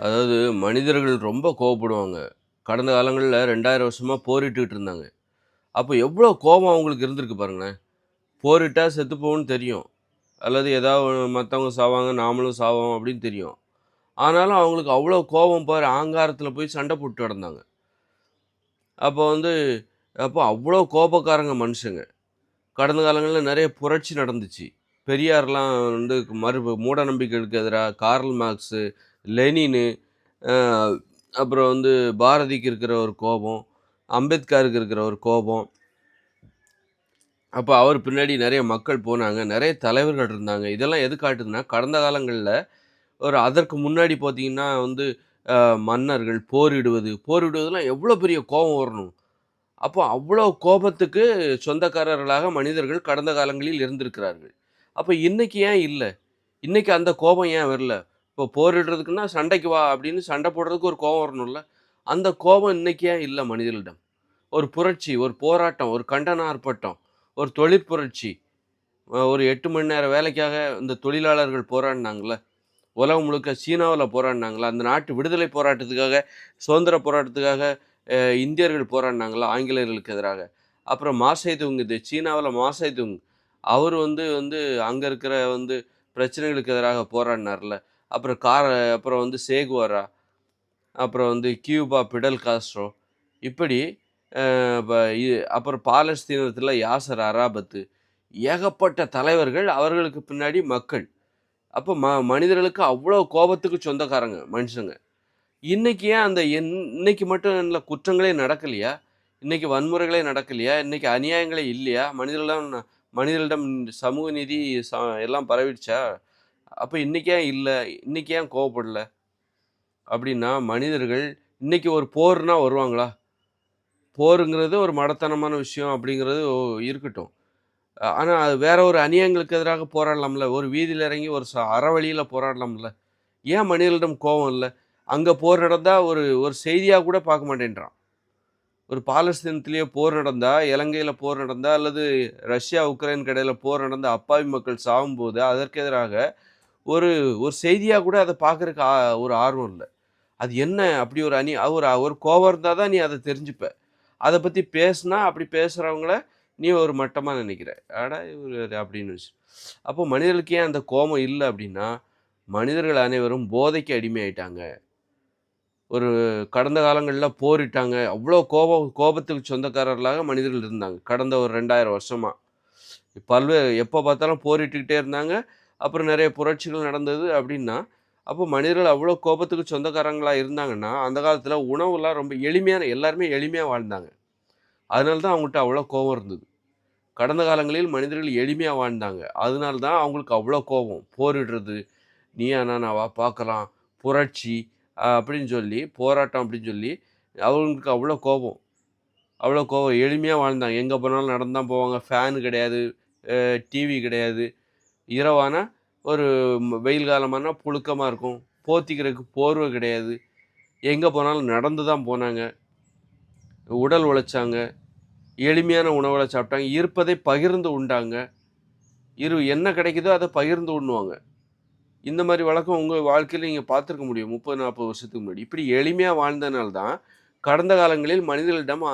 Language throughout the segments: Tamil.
அதாவது மனிதர்கள் ரொம்ப கோவப்படுவாங்க. கடந்த காலங்களில் ரெண்டாயிரம் வருஷமாக போரிட்டுக்கிட்டு இருந்தாங்க. அப்போ எவ்வளோ கோபம் அவங்களுக்கு இருந்திருக்கு பாருங்களேன். போரிட்டா செத்து தெரியும். அல்லது ஏதாவது மற்றவங்க சாவாங்க, நாமளும் சாவோம் அப்படின்னு தெரியும். ஆனாலும் அவங்களுக்கு அவ்வளோ கோபம் பாரு ஆங்காரத்தில் போய் சண்டை போட்டு கிடந்தாங்க. அப்போ வந்து அப்போ அவ்வளோ கோபக்காரங்க மனுஷங்க. கடந்த காலங்களில் நிறைய புரட்சி நடந்துச்சு. பெரியார்லாம் வந்து மறு மூட நம்பிக்கைகளுக்கு எதிராக கார்ல் மார்க்ஸு, லெனினு, அப்புறம் வந்து பாரதிக்கு இருக்கிற ஒரு கோபம், அம்பேத்கருக்கு இருக்கிற ஒரு கோபம். அப்போ அவர் பின்னாடி நிறைய மக்கள் போனாங்க. நிறைய தலைவர்கள் இருந்தாங்க. இதெல்லாம் எது காட்டுதுன்னா, கடந்த காலங்களில் ஒரு அதற்கு முன்னாடி பார்த்தீங்கன்னா வந்து மன்னர்கள் போரிடுவது, போரிடுவதெல்லாம் எவ்வளோ பெரிய கோபம் வரணும். அப்போ அவ்வளோ கோபத்துக்கு சொந்தக்காரர்களாக மனிதர்கள் கடந்த காலங்களில் இருந்திருக்கிறார்கள். அப்போ இன்றைக்கி ஏன் இல்லை இன்றைக்கி அந்த கோபம் ஏன் வரல? இப்போ போரிடுறதுக்குன்னா சண்டைக்கு வா அப்படின்னு சண்டை போடுறதுக்கு ஒரு கோபம் வரணும்ல. அந்த கோபம் இன்னைக்கே இல்லை மனிதர்களிடம்? ஒரு புரட்சி, ஒரு போராட்டம், ஒரு கண்டன ஆர்ப்பாட்டம், ஒரு தொழிற்புரட்சி, ஒரு எட்டு மணி நேர வேலைக்காக இந்த தொழிலாளர்கள் போராடினாங்கள உலகம் முழுக்க சீனாவில் போராடினாங்கல்ல. அந்த நாட்டு விடுதலை போராட்டத்துக்காக, சுதந்திர போராட்டத்துக்காக இந்தியர்கள் போராடினாங்களா ஆங்கிலேயர்களுக்கு எதிராக. அப்புறம் மாசேதுங் இது சீனாவில் மாசேதுங் அவர் வந்து வந்து அங்கே இருக்கிற வந்து பிரச்சனைகளுக்கு எதிராக போராடினார்ல. அப்புறம் கார அப்புறம் வந்து சேகுவாரா, அப்புறம் வந்து கியூபா பிடல் காஸ்ட்ரோ இப்படி அப்புறம் பாலஸ்தீனத்தில் யாசர் அராபத்து ஏகப்பட்ட தலைவர்கள், அவர்களுக்கு பின்னாடி மக்கள். அப்போ ம மனிதர்களுக்கு அவ்வளோ கோபத்துக்கு சொந்தக்காரங்க மனுஷங்க. இன்றைக்கி ஏன் அந்த என் இன்னைக்கு மட்டும் இல்லை குற்றங்களே நடக்கலையா? இன்றைக்கி வன்முறைகளே நடக்கலையா? இன்றைக்கி அநியாயங்களே இல்லையா? மனிதர்களிடம் மனிதர்களிடம் சமூக நீதி ச எல்லாம் பரவிடுச்சா? அப்போ இன்றைக்கே ஏன் இல்ல? ஏன் கோவப்படல? அப்படின்னா மனிதர்கள் இன்றைக்கி ஒரு போர்னா வருவாங்களா? போருங்கிறது ஒரு மடத்தனமான விஷயம் அப்படிங்கிறது ஓ இருக்கட்டும். ஆனால் அது வேற ஒரு அநியாயங்களுக்கு எதிராக போராடலாம்ல. ஒரு வீதியில் இறங்கி ஒரு ச அறவழியில போராடலாம்ல. ஏன் மனிதர்களிடம் கோவம் இல்லை அங்கே போர் நடந்தால் ஒரு ஒரு செய்தியாக கூட பார்க்க மாட்டேன்றான். ஒரு பாலஸ்தீனத்திலேயே போர் நடந்தால் இலங்கையில் போர் நடந்தால் அல்லது ரஷ்யா, உக்ரைன் கடையில் போர் நடந்தால் அப்பாவி மக்கள் சாகும்போது, அதற்கு எதிராக ஒரு ஒரு செய்தியாக கூட அதை பார்க்குறக்கு ஆ ஒரு ஆர்வம் இல்லை அது என்ன அப்படி ஒரு அணி ஒரு ஒரு கோவம் இருந்தால் தான் நீ அதை தெரிஞ்சுப்ப. அதை பற்றி பேசுனா, அப்படி பேசுகிறவங்கள நீ ஒரு மட்டமாக நினைக்கிற. ஆடா இவர் அப்படின்னு வச்சு. அப்போ மனிதர்களுக்கு ஏன் அந்த கோபம் இல்லை அப்படின்னா, மனிதர்கள் அனைவரும் போதைக்கு அடிமையாயிட்டாங்க. ஒரு கடந்த காலங்களில் போரிட்டாங்க. அவ்வளோ கோபம் கோபத்துக்கு சொந்தக்காரர்களாக மனிதர்கள் இருந்தாங்க. கடந்த ஒரு ரெண்டாயிரம் வருஷமாக பல்வேறு எப்போ பார்த்தாலும் போரிட்டுக்கிட்டே இருந்தாங்க. அப்புறம் நிறைய புரட்சிகள் நடந்தது அப்படின்னா, அப்போ மனிதர்கள் அவ்வளோ கோபத்துக்கு சொந்தக்காரங்களாக இருந்தாங்கன்னா, அந்த காலத்தில் உணவுலாம் ரொம்ப எளிமையான எல்லாருமே எளிமையாக வாழ்ந்தாங்க. அதனால தான் அவங்கள்ட்ட அவ்வளோ கோபம் இருந்தது. கடந்த காலங்களில் மனிதர்கள் எளிமையாக வாழ்ந்தாங்க. அதனால தான் அவங்களுக்கு அவ்வளோ கோபம். போரிடுறது, நீயா நானாவா பார்க்கலாம், புரட்சி அப்படின்னு சொல்லி, போராட்டம் அப்படின்னு சொல்லி, அவங்களுக்கு அவ்வளோ கோபம். அவ்வளோ கோபம். எளிமையாக வாழ்ந்தாங்க. எங்கே போனாலும் நடந்து தான் போவாங்க. ஃபேன் கிடையாது, டிவி கிடையாது. இரவானா ஒரு வெயில் காலமானால் புழுக்கமாக இருக்கும். போத்திக்கிறதுக்கு போர்வை கிடையாது. எங்கே போனாலும் நடந்து தான் போனாங்க. உடல் உழைச்சாங்க. எளிமையான உணவுகளை சாப்பிட்டாங்க. இருப்பதை பகிர்ந்து உண்டாங்க. இரு என்ன கிடைக்குதோ அதை பகிர்ந்து உண்ணுவாங்க. இந்த மாதிரி வழக்கம் உங்கள் வாழ்க்கையில நீங்கள் பார்த்துருக்க முடியும். 30, 40 வருஷத்துக்கு முன்னாடி. இப்படி எளிமையாக வாழ்ந்தனால தான், கடந்த காலங்களில் மனிதர்களிடம்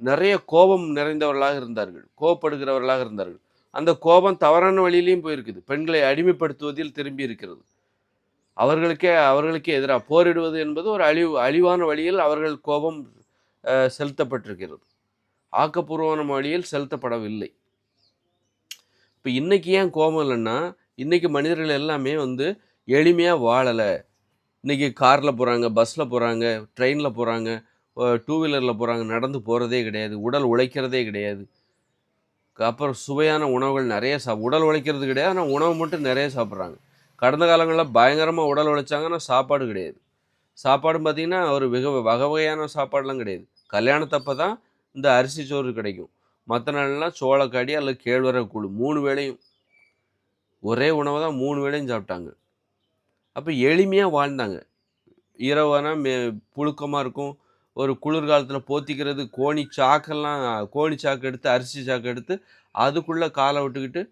நிறைய கோபம் நிறைந்தவர்களாக இருந்தார்கள். கோபப்படுகிறவர்களாக இருந்தார்கள். அந்த கோபம் தவறான வழியிலையும் போயிருக்குது. பெண்களை அடிமைப்படுத்துவதில் திரும்பி இருக்கிறது. அவர்களுக்கே அவர்களுக்கே எதிராக போரிடுவது என்பது ஒரு அழிவு அழிவான வழியில் அவர்கள் கோபம் செலுத்தப்பட்டிருக்கிறது. ஆக்கப்பூர்வமான வழியில் செலுத்தப்படவில்லை. இப்போ இன்றைக்கி ஏன் கோபம் இல்லைன்னா இன்றைக்கி மனிதர்கள் எல்லாமே வந்து எளிமையாக வாழலை இன்றைக்கி காரில் போகிறாங்க பஸ்ஸில் போகிறாங்க ட்ரெயினில் போகிறாங்க டூ வீலரில் போகிறாங்க நடந்து போகிறதே கிடையாது. உடல் உழைக்கிறதே கிடையாது. அப்புறம் சுவையான உணவுகள் நிறைய சாப் உடல் உழைக்கிறது கிடையாது. ஆனால் உணவு மட்டும் நிறைய சாப்பிட்றாங்க கடந்த காலங்களில் பயங்கரமாக உடல் உழைச்சாங்க. ஆனால் சாப்பாடு கிடையாது. சாப்பாடும் பார்த்திங்கன்னா ஒரு வெக வகை வகையான சாப்பாடுலாம் கிடையாது. கல்யாணத்தப்போ தான் இந்த அரிசி சோறு கிடைக்கும். மற்ற நாள்லாம் சோளக்காடி அல்லது கேழ்வரகு கூழ் மூணு வேளையும். ஒரே உணவை தான் மூணு வேளையும் சாப்பிட்டாங்க. அப்போ எளிமையாக வாழ்ந்தாங்க. இரவுனா மே புழுக்கமாக இருக்கும். ஒரு குளிர்காலத்தில் போத்திக்கிறது கோணி சாக்கெல்லாம் கோணி சாக்கு எடுத்து, அரிசி சாக்கு எடுத்து, அதுக்குள்ளே காலை விட்டுக்கிட்டு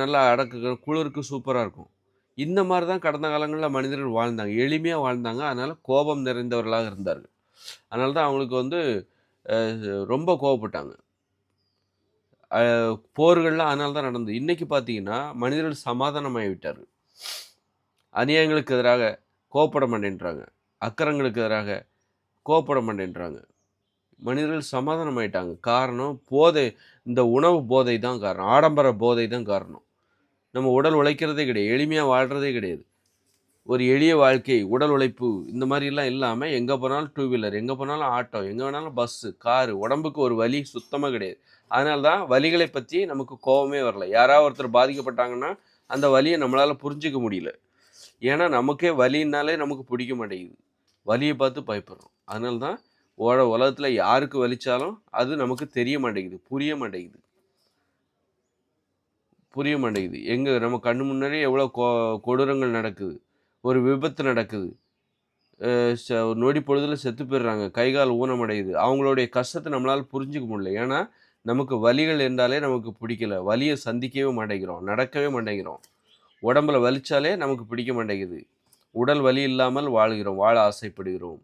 நல்லா அடக்கு குளிருக்கு சூப்பராக இருக்கும். இந்த மாதிரி தான் கடந்த காலங்களில் மனிதர்கள் வாழ்ந்தாங்க. எளிமையாக வாழ்ந்தாங்க. அதனால் கோபம் நிறைந்தவர்களாக இருந்தார்கள். அதனால தான் அவங்களுக்கு வந்து ரொம்ப கோவப்பட்டாங்க. போர்கள்லாம் அதனால தான் நடந்தது. இன்றைக்கி பார்த்தீங்கன்னா மனிதர்கள் சமாதானமாகிவிட்டார்கள் அநியாயங்களுக்கு எதிராக கோபப்பட மாட்டேன்றாங்க. அக்கரங்களுக்கு எதிராக கோவப்பட மாட்டேன்றாங்க. மனிதர்கள் சமாதானம் ஆயிட்டாங்க காரணம் போதை இந்த உணவு போதை தான் காரணம். ஆடம்பர போதை தான் காரணம். நம்ம உடல் உழைக்கிறதே கிடையாது. எளிமையாக வாழ்கிறதே கிடையாது. ஒரு எளிய வாழ்க்கை உடல் உழைப்பு இந்த மாதிரிலாம் இல்லாமல் எங்கே போனாலும் டூ வீலர் எங்கே போனாலும் ஆட்டோ எங்கே வேணாலும் பஸ்ஸு காரு உடம்புக்கு ஒரு வலி சுத்தமாக கிடையாது. அதனால தான் வலிகளை பற்றி நமக்கு கோபமே வரல. யாராவது ஒருத்தர் பாதிக்கப்பட்டாங்கன்னா அந்த வலியை நம்மளால் புரிஞ்சிக்க முடியல. ஏன்னா நமக்கே வலின்னாலே நமக்கு பிடிக்க மாட்டேங்குது. வலியை பார்த்து பயப்படுறோம். அதனால தான் ஓட உலகத்தில் யாருக்கு வலிச்சாலும் அது நமக்கு தெரிய மாட்டேங்குது புரிய மாட்டேங்குது. புரிய மாட்டேங்குது. எங்கே நம்ம கண்ணு முன்னாடியே எவ்வளோ கொ கொடூரங்கள் நடக்குது ஒரு விபத்து நடக்குது. ச- ஒரு நொடி பொழுதில் செத்து போயிடுறாங்க கை கால் ஊனமடையுது. அவங்களுடைய கஷ்டத்தை நம்மளால் புரிஞ்சுக்க முடியல. ஏன்னா நமக்கு வலிகள் என்றாலே நமக்கு பிடிக்கல. வலியை சந்திக்கவே மாட்டேங்கிறோம் நடக்கவே மாட்டேங்கிறோம். உடம்புல வலிச்சாலே நமக்கு பிடிக்க மாட்டேங்குது. உடல் வலி இல்லாமல் வாழ்கிறோம் வாழ ஆசைப்படுகிறோம்.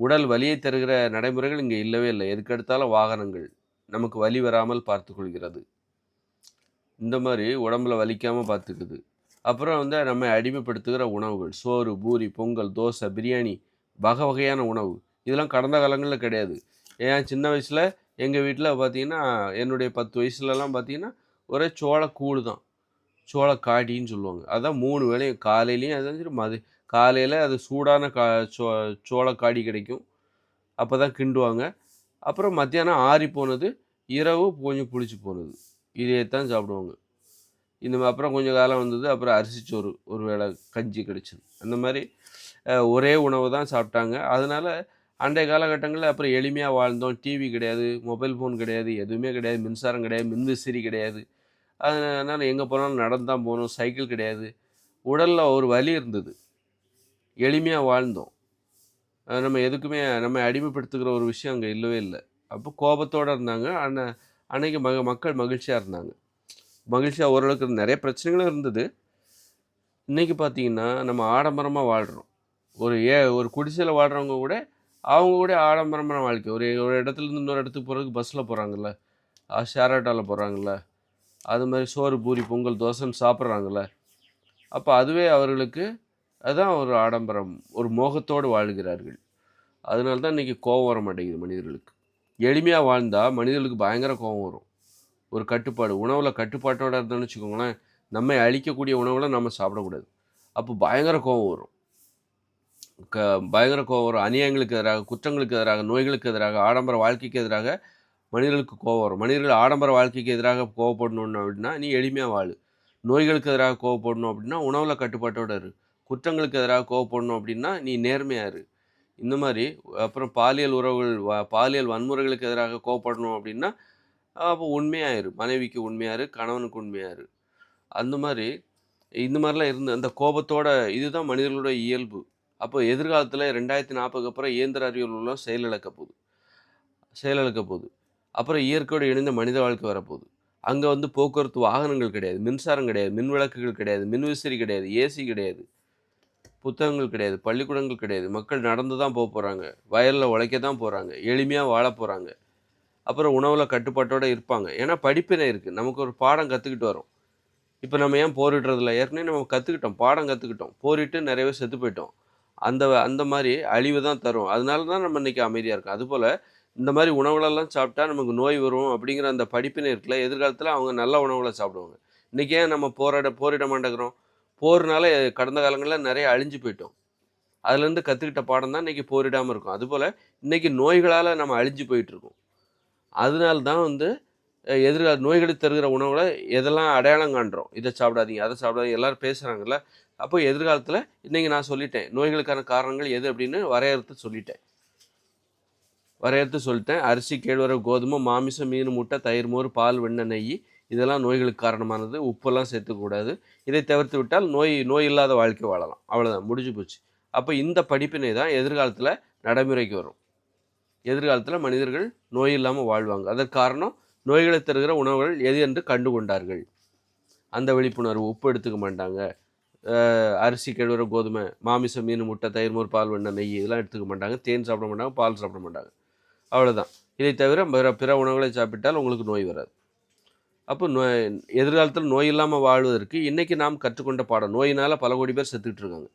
உடல் வலியை தருகிற நடைமுறைகள் இங்கே இல்லவே இல்லை. எதுக்கெடுத்தாலும் வாகனங்கள் நமக்கு வலி வராமல் பார்த்து கொள்கிறது. இந்த மாதிரி உடம்புல வலிக்காமல் பார்த்துக்குது. அப்புறம் வந்து நம்ம அடிமைப்படுத்துகிற உணவுகள் சோறு பூரி பொங்கல் தோசை பிரியாணி வகை வகையான உணவு இதெல்லாம் கடந்த காலங்களில் கிடையாது. ஏன்? சின்ன வயசில் எங்கள் வீட்டில் பார்த்தீங்கன்னா என்னுடைய பத்து வயசுலலாம் பார்த்தீங்கன்னா ஒரே சோளக்கூழ் தான். சோளக்காடின்னு சொல்லுவாங்க. அதான் மூணு வேளையும் காலையிலையும் அதான் சரி மது காலையில் அது சூடான கா சோ சோளக்காடி கிடைக்கும். அப்போ தான் கிண்டுவாங்க. அப்புறம் மத்தியானம் ஆறி போனது இரவு கொஞ்சம் புளிச்சு போனது. இதையே தான் சாப்பிடுவாங்க. இந்த மாதிரி அப்புறம் கொஞ்சம் காலம் வந்தது அப்புறம் அரிசிச்சோறு ஒரு வேளை கஞ்சி கிடைச்சது. அந்த மாதிரி ஒரே உணவு தான் சாப்பிட்டாங்க. அதனால் அன்றைய காலகட்டங்களில் அப்புறம் எளிமையாக வாழ்ந்தோம். டிவி கிடையாது மொபைல் ஃபோன் கிடையாது எதுவுமே கிடையாது மின்சாரம் கிடையாது மின்விசிறி கிடையாது. அதனால் எங்கே போனாலும் நடந்து தான் போகணும் சைக்கிள் கிடையாது. உடலில் ஒரு வலி இருந்தது. எளிமையாக வாழ்ந்தோம். நம்ம எதுக்குமே நம்ம அடிமைப்படுத்துகிற ஒரு விஷயம் அங்கே இல்லவே இல்லை. அப்போ கோபத்தோடு இருந்தாங்க. ஆனால் அன்றைக்கி மக மக்கள் மகிழ்ச்சியாக இருந்தாங்க. மகிழ்ச்சியாக ஓரளவுக்கு நிறைய பிரச்சனைகளும் இருந்தது. இன்றைக்கி பார்த்தீங்கன்னா நம்ம ஆடம்பரமாக வாழ்கிறோம் ஒரு ஏ ஒரு குடிசையில் வாழ்கிறவங்க கூட அவங்க கூட ஆடம்பரமான வாழ்க்கை. ஒரு ஒரு இடத்துல இருந்து இன்னொரு இடத்துக்கு போகிறதுக்கு பஸ்ஸில் போகிறாங்கல்ல ஷேர் ஆட்டோவில் போகிறாங்கல்ல அது மாதிரி சோறு பூரி பொங்கல் தோசைன்னு சாப்பிட்றாங்கல்ல. அப்போ அதுவே அவர்களுக்கு அதுதான் ஒரு ஆடம்பரம் ஒரு மோகத்தோடு வாழ்கிறார்கள். அதனால தான் இன்றைக்கி கோபம் வர மாட்டேங்குது மனிதர்களுக்கு. எளிமையாக வாழ்ந்தால் மனிதர்களுக்கு பயங்கர கோபம் வரும். ஒரு கட்டுப்பாடு உணவில் கட்டுப்பாட்டோடு இருந்தோம்னு வச்சுக்கோங்களேன் நம்மை அழிக்கக்கூடிய உணவுகளை நம்ம சாப்பிடக்கூடாது. அப்போ பயங்கர கோபம் வரும். க பயங்கர கோபம் வரும். அநியாயங்களுக்கு எதிராக குற்றங்களுக்கு எதிராக நோய்களுக்கு எதிராக ஆடம்பர வாழ்க்கைக்கு எதிராக மனிதர்களுக்கு கோபம் வரும். மனிதர்கள் ஆடம்பர வாழ்க்கைக்கு எதிராக கோவப்படணும் அப்படின்னா நீ எளிமையாக வாழு. நோய்களுக்கு எதிராக கோவப்படணும் அப்படின்னா உணவில் கட்டுப்பாட்டோடு இரு. குற்றங்களுக்கு எதிராக கோவப்படணும் அப்படின்னா நீ நேர்மையாக இரு. இந்த மாதிரி அப்புறம் பாலியல் உறவுகள் வ- பாலியல் வன்முறைகளுக்கு எதிராக கோவப்படணும் அப்படின்னா அப்போ உண்மையாயிரு மனைவிக்கு உண்மையாரு கணவனுக்கு உண்மையாரு அந்த மாதிரி இந்த மாதிரிலாம் இருந்து அந்த கோபத்தோட இதுதான் மனிதர்களோட இயல்பு. அப்போ எதிர்காலத்தில் ரெண்டாயிரத்தி நாற்பதுக்கு அப்புறம் இயந்திர அறிவியல் உள்ள செயலிழக்க போகுது. செயலிழக்க போகுது. அப்புறம் இயற்கையோடு இணைந்த மனித வாழ்க்கை வரப்போகுது. அங்கே வந்து போக்குவரத்து வாகனங்கள் கிடையாது மின்சாரம் கிடையாது மின் விளக்குகள் கிடையாது மின்விசிறி கிடையாது ஏசி கிடையாது. புத்தகங்கள் கிடையாது பள்ளிக்கூடங்கள் கிடையாது. மக்கள் நடந்து தான் போக போகிறாங்க வயலில் உழைக்க தான் போகிறாங்க எளிமையாக வாழ போகிறாங்க அப்புறம் உணவில் கட்டுப்பாட்டோடு இருப்பாங்க. ஏன்னா படிப்பினை இருக்குது நமக்கு ஒரு பாடம் கற்றுக்கிட்டு வரும். இப்போ நம்ம ஏன் போரிடுறதில்ல ஏற்கனவே நம்ம கற்றுக்கிட்டோம் பாடம் கற்றுக்கிட்டோம் போரிட்டு நிறையவே செத்து போயிட்டோம். அந்த அந்த மாதிரி அழிவு தான் தரும். அதனால தான் நம்ம இன்றைக்கி அமைதியாக இருக்கோம். அதுபோல் இந்த மாதிரி உணவுகளெல்லாம் சாப்பிட்டா நமக்கு நோய் வரும் அப்படிங்கிற அந்த படிப்பினை இருக்குல்ல எதிர்காலத்தில் அவங்க நல்ல உணவுகளை சாப்பிடுவாங்க. இன்றைக்கி ஏன் நம்ம போராட போரிட மாட்டேங்கிறோம்? போர்னால கடந்த காலங்களில் நிறைய அழிஞ்சு போயிட்டோம். அதுலேருந்து கற்றுக்கிட்ட பாடம் தான் இன்றைக்கி போரிடாமல் இருக்கும். அதுபோல் இன்றைக்கி நோய்களால் நம்ம அழிஞ்சு போயிட்டுருக்கோம் அதனால தான் வந்து எதிர்கால நோய்களை தருகிற உணவுல எதெல்லாம் அடையாளம் காண்றோம்? இதை சாப்பிடாதீங்க அதை சாப்பிடாதீங்க எல்லாரும் பேசுகிறாங்கல்ல அப்போ எதிர்காலத்தில் இன்றைக்கி நான் சொல்லிட்டேன் நோய்களுக்கான காரணங்கள் எது அப்படின்னு வரையறுத்து சொல்லிட்டேன். வரையறுத்து சொல்லிட்டேன். அரிசி கேழ்வரகு கோதுமை மாமிசம் மீன் முட்டை தயிர் மோர் பால் வெண்ணெய் நெய் இதெல்லாம் நோய்களுக்கு காரணமானது. உப்பெல்லாம் சேர்த்துக்கூடாது இதை தவிர்த்து விட்டால் நோய் நோய் இல்லாத வாழ்க்கை வாழலாம். அவ்வளோதான் முடிஞ்சு போச்சு. அப்போ இந்த படிப்பினை தான் எதிர்காலத்தில் நடைமுறைக்கு வரும். எதிர்காலத்தில் மனிதர்கள் நோய் இல்லாமல் வாழ்வாங்க. அதற்கு காரணம் நோய்களை தருகிற உணவுகள் எது என்று கண்டு கொண்டார்கள் அந்த விழிப்புணர்வு. உப்பு எடுத்துக்க மாட்டாங்க. அரிசி கழுவுற கோதுமை மாமிசம் மீன் முட்டை தயிர் மோர் பால் வெண்ணெய் நெய் இதெல்லாம் எடுத்துக்க மாட்டாங்க. தேன் சாப்பிட மாட்டாங்க. பால் சாப்பிட மாட்டாங்க. அவ்வளோதான் இதை தவிர பிற பிற உணவுகளை சாப்பிட்டால் உங்களுக்கு நோய் வராது. அப்போ நோய் எதிர்காலத்தில் நோய் இல்லாமல் வாழ்வதற்கு இன்றைக்கி நாம் கற்றுக்கொண்ட பாடம் நோயினால் பல கோடி பேர் செத்துக்கிட்டு இருக்காங்க.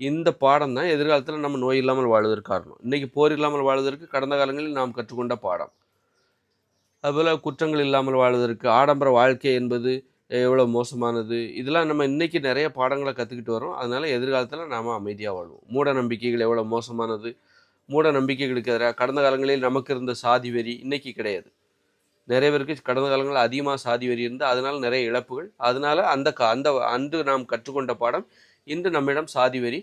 இந்த பாடம் தான் எதிர்காலத்தில் நம்ம நோய் இல்லாமல் வாழ்வதற்கு காரணம். இன்றைக்கி போர் இல்லாமல் வாழ்வதற்கு கடந்த காலங்களில் நாம் கற்றுக்கொண்ட பாடம். அதுபோல் குற்றங்கள் இல்லாமல் வாழ்வதற்கு ஆடம்பர வாழ்க்கை என்பது எவ்வளோ மோசமானது இதெல்லாம் நம்ம இன்றைக்கி நிறைய பாடங்களை கற்றுக்கிட்டு வரோம் அதனால் எதிர்காலத்தில் நாம் அமைதியாக வாழ்வோம். மூட நம்பிக்கைகள் எவ்வளோ மோசமானது மூட நம்பிக்கைகளுக்கு எதிராக கடந்த காலங்களில் நமக்கு இருந்த சாதி வெறி இன்றைக்கி கிடையாது. நிறைய பேருக்கு கடந்த காலங்களில் அதிகமாக சாதி வரி இருந்து அதனால் நிறைய இழப்புகள். அதனால் அந்த க அந்த அன்று நாம் கற்றுக்கொண்ட பாடம் இன்று நம்மிடம் சாதி வரி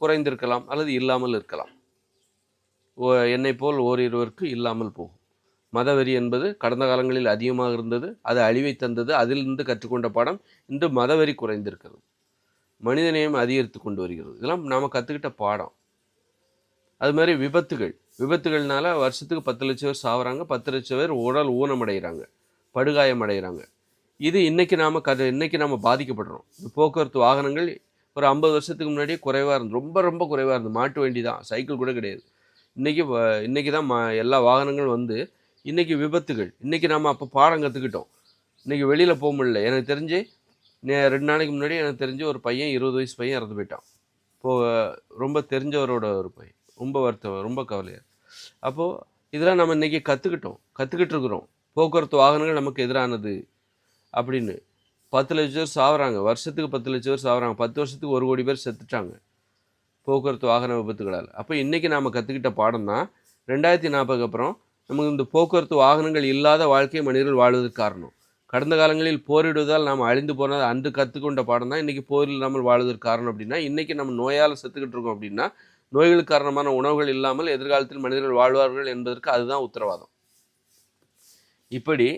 குறைந்திருக்கலாம் அல்லது இல்லாமல் இருக்கலாம். ஓ என்னை போல் ஓரிருவருக்கு இல்லாமல் போகும். மதவெறி என்பது கடந்த காலங்களில் அதிகமாக இருந்தது அது அழிவை தந்தது அதிலிருந்து கற்றுக்கொண்ட பாடம் இன்று மதவெறி குறைந்திருக்கிறது. மனிதநேயம் அதிகரித்து கொண்டு வருகிறது. இதெல்லாம் நாம் கற்றுக்கிட்ட பாடம். அது மாதிரி விபத்துகள். விபத்துகள்னால வருஷத்துக்கு பத்து லட்சம் பேர் சாவறாங்க பத்து லட்சம் பேர் உடல் ஊனமடைகிறாங்க படுகாயம் அடைகிறாங்க இது இன்றைக்கி நாம் க இன்றைக்கி நாம் பாதிக்கப்படுறோம். இந்த போக்குவரத்து வாகனங்கள் ஒரு ஐம்பது வருஷத்துக்கு முன்னாடி குறைவாக இருந்து ரொம்ப ரொம்ப குறைவாக இருந்து மாட்டு வண்டி தான். சைக்கிள் கூட கிடையாது. இன்றைக்கி இன்றைக்கி தான் மா எல்லா வாகனங்களும் வந்து இன்றைக்கி விபத்துகள். இன்றைக்கி நாம் அப்போ பாடம் கற்றுக்கிட்டோம் இன்றைக்கி வெளியில் போக முடியல. எனக்கு தெரிஞ்சு ரெண்டு நாளைக்கு முன்னாடி எனக்கு தெரிஞ்சு ஒரு பையன் இருபது வயசு பையன் இறந்து போயிட்டான். இப்போது ரொம்ப தெரிஞ்சவரோட ஒரு பையன். ரொம்ப வருத்தம் ரொம்ப கவலையாக அப்போது இதெல்லாம் நம்ம இன்றைக்கி கற்றுக்கிட்டோம் கற்றுக்கிட்டு இருக்கிறோம். போக்குவரத்து வாகனங்கள் நமக்கு எதிரானது அப்படின்னு. பத்து லட்சம் பேர் சாவறாங்க. வருஷத்துக்கு பத்து லட்சம் பேர் சாவறாங்க. பத்து வருஷத்துக்கு ஒரு கோடி பேர் செத்துட்டாங்க. போக்குவரத்து வாகன விபத்துகளால். அப்போ இன்றைக்கி நாம் கற்றுக்கிட்ட பாடம் தான். ரெண்டாயிரத்தி நாற்பதுக்கு அப்புறம் நமக்கு இந்த போக்குவரத்து வாகனங்கள் இல்லாத வாழ்க்கை மனிதர்கள் வாழ்வதற்கு காரணம். கடந்த காலங்களில் போரிடுவதால் நாம் அழிந்து போனது அன்று கற்றுக்கொண்ட பாடம் தான். இன்றைக்கி போர் இல்லாமல் வாழ்வதற்கு காரணம் அப்படின்னா இன்றைக்கி நம்ம நோயால் செத்துக்கிட்டு இருக்கோம் அப்படின்னா நோய்களுக்கு காரணமான உணவுகள் இல்லாமல் எதிர்காலத்தில் மனிதர்கள் வாழ்வார்கள் என்பதற்கு அதுதான் உத்தரவாதம். இப்படி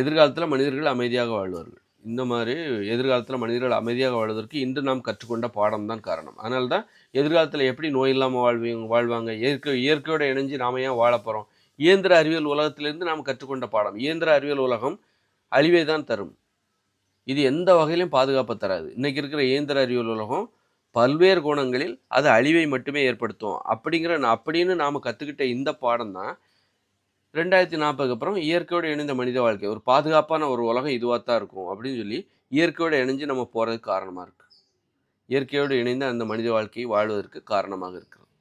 எதிர்காலத்தில் மனிதர்கள் அமைதியாக வாழ்வார்கள். இந்த மாதிரி எதிர்காலத்தில் மனிதர்கள் அமைதியாக வாழ்வதற்கு இன்று நாம் கற்றுக்கொண்ட பாடம் தான் காரணம். அதனால தான் எதிர்காலத்தில் எப்படி நோய் இல்லாமல் வாழ்வீங்க வாழ்வாங்க? இயற்கை இயற்கையோடு இணைஞ்சு நாம ஏன் வாழ போகிறோம் இயந்திர அறிவியல் உலகத்திலிருந்து நாம் கற்றுக்கொண்ட பாடம். இயந்திர அறிவியல் உலகம் அழிவை தான் தரும். இது எந்த வகையிலும் பாதுகாப்பை தராது. இன்றைக்கி இருக்கிற இயந்திர அறிவியல் உலகம் பல்வேறு கோணங்களில் அது அழிவை மட்டுமே ஏற்படுத்தும். அப்படிங்கிற அப்படின்னு நாம் கற்றுக்கிட்ட இந்த பாடம் தான் ரெண்டாயிரத்தி நாற்பதுக்கு அப்புறம் இயற்கையோடு இணைந்த மனித வாழ்க்கை. ஒரு பாதுகாப்பான ஒரு உலகம் இதுவாக தான் இருக்கும் அப்படின்னு சொல்லி இயற்கையோடு இணைஞ்சு நம்ம போகிறதுக்கு காரணமாக இருக்குது இயற்கையோடு இணைந்த அந்த மனித வாழ்க்கையை வாழ்வதற்கு காரணமாக இருக்கிறது.